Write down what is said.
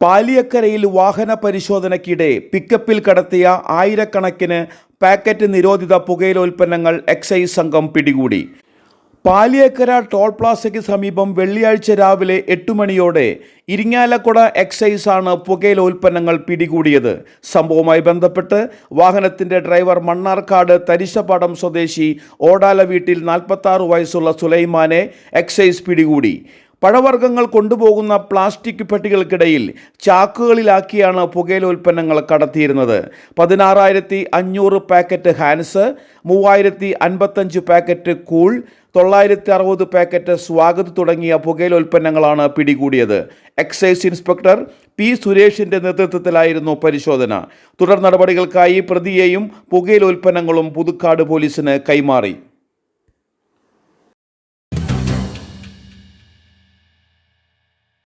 പാലിയക്കരയിൽ വാഹന പരിശോധനയ്ക്കിടെ പിക്കപ്പിൽ കടത്തിയ ആയിരക്കണക്കിന് പാക്കറ്റ് നിരോധിത പുകയിലോൽപ്പന്നങ്ങൾ എക്സൈസ് സംഘം പിടികൂടി. പാലിയക്കര ടോൾ പ്ലാസയ്ക്ക് സമീപം വെള്ളിയാഴ്ച രാവിലെ എട്ട് മണിയോടെ ഇരിങ്ങാലക്കുട എക്സൈസാണ് പുകയില ഉൽപ്പന്നങ്ങൾ പിടികൂടിയത്. സംഭവവുമായി ബന്ധപ്പെട്ട് വാഹനത്തിന്റെ ഡ്രൈവർ മണ്ണാർക്കാട് തരിശപാടം സ്വദേശി ഓടാല വീട്ടിൽ നാൽപ്പത്തി വയസ്സുള്ള സുലൈമാനെ എക്സൈസ് പിടികൂടി. പഴവർഗങ്ങൾ കൊണ്ടുപോകുന്ന പ്ലാസ്റ്റിക് പെട്ടികൾക്കിടയിൽ ചാക്കുകളിലാക്കിയാണ് പുകയില ഉൽപ്പന്നങ്ങൾ കടത്തിയിരുന്നത്. പതിനാറായിരത്തി അഞ്ഞൂറ് പാക്കറ്റ് ഹാൻസ് മൂവായിരത്തി അൻപത്തഞ്ച് പാക്കറ്റ് കൂൾ തൊള്ളായിരത്തി അറുപത് പാക്കറ്റ് സ്വാഗത് തുടങ്ങിയ പുകയില ഉൽപ്പന്നങ്ങളാണ് പിടികൂടിയത്. എക്സൈസ് ഇൻസ്പെക്ടർ പി സുരേഷിന്റെ നേതൃത്വത്തിലായിരുന്നു പരിശോധന. തുടർ നടപടികൾക്കായി പ്രതിയെയും പുകയില ഉൽപ്പന്നങ്ങളും പുതുക്കാട് പോലീസിന് കൈമാറി.